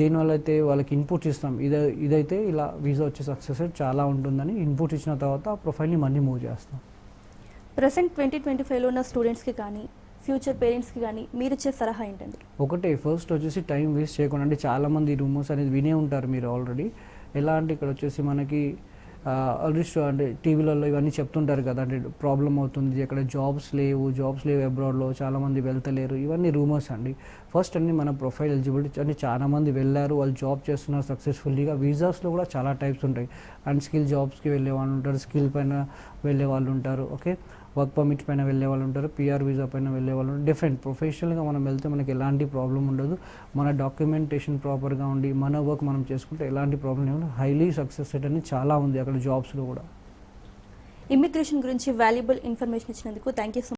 దేనివల్ల అయితే వాళ్ళకి ఇన్పుట్స్ ఇస్తాం ఇదే ఇదైతే ఇలా వీసా వచ్చే సక్సెస్ రేట్ చాలా ఉంటుందని ఇన్పుట్ ఇచ్చిన తర్వాత ఆ ప్రొఫైల్ని మళ్ళీ మూవ్ చేస్తాం. ప్రజెంట్ ట్వంటీ ట్వంటీ ఫైవ్లో ఉన్న స్టూడెంట్స్కి కానీ ఫ్యూచర్ పేరెంట్స్కి కానీ మీరు ఇచ్చే సలహా ఏంటండి? ఒకటే ఫస్ట్ వచ్చేసి టైం వేస్ట్ చేయకుండా అంటే చాలామంది రూమర్స్ అనేది వినే ఉంటారు మీరు ఆల్రెడీ. ఎలా అంటే ఇక్కడ వచ్చేసి మనకి ఆల్రెడీ అంటే టీవీలలో ఇవన్నీ చెప్తుంటారు కదా అంటే ప్రాబ్లం అవుతుంది అక్కడ జాబ్స్ లేవు జాబ్స్ లేవు అబ్రాడ్లో చాలామంది వెళ్తలేరు ఇవన్నీ రూమర్స్ అండి. ఫస్ట్ అన్ని మన ప్రొఫైల్ ఎలిజిబిలిటీ అంటే చాలామంది వెళ్ళారు వాళ్ళు జాబ్ చేస్తున్నారు సక్సెస్ఫుల్లీగా వీసాస్లో కూడా చాలా టైప్స్ ఉంటాయి. అండ్ స్కిల్ జాబ్స్కి వెళ్ళే వాళ్ళు ఉంటారు స్కిల్ పైన వెళ్ళే వాళ్ళు ఉంటారు ఓకే? వర్క్ పర్మిట్ పైన వెళ్ళే వాళ్ళు ఉంటారు పిఆర్ వీసా పైన వెళ్ళే వాళ్ళు డిఫరెంట్ ప్రొఫెషనల్గా మనం వెళ్తే మనకి ఎలాంటి ప్రాబ్లం ఉండదు. మన డాక్యుమెంటేషన్ ప్రాపర్గా ఉండి మన వర్క్ మనం చేసుకుంటే ఎలాంటి ప్రాబ్లం ఏమి హైలీ సక్సెస్ రేట్ అనేది చాలా ఉంది అక్కడ జాబ్స్లో కూడా. ఇమిగ్రేషన్ గురించి వాల్యుబుల్ ఇన్ఫర్మేషన్ ఇచ్చినందుకు థ్యాంక్ యూ సో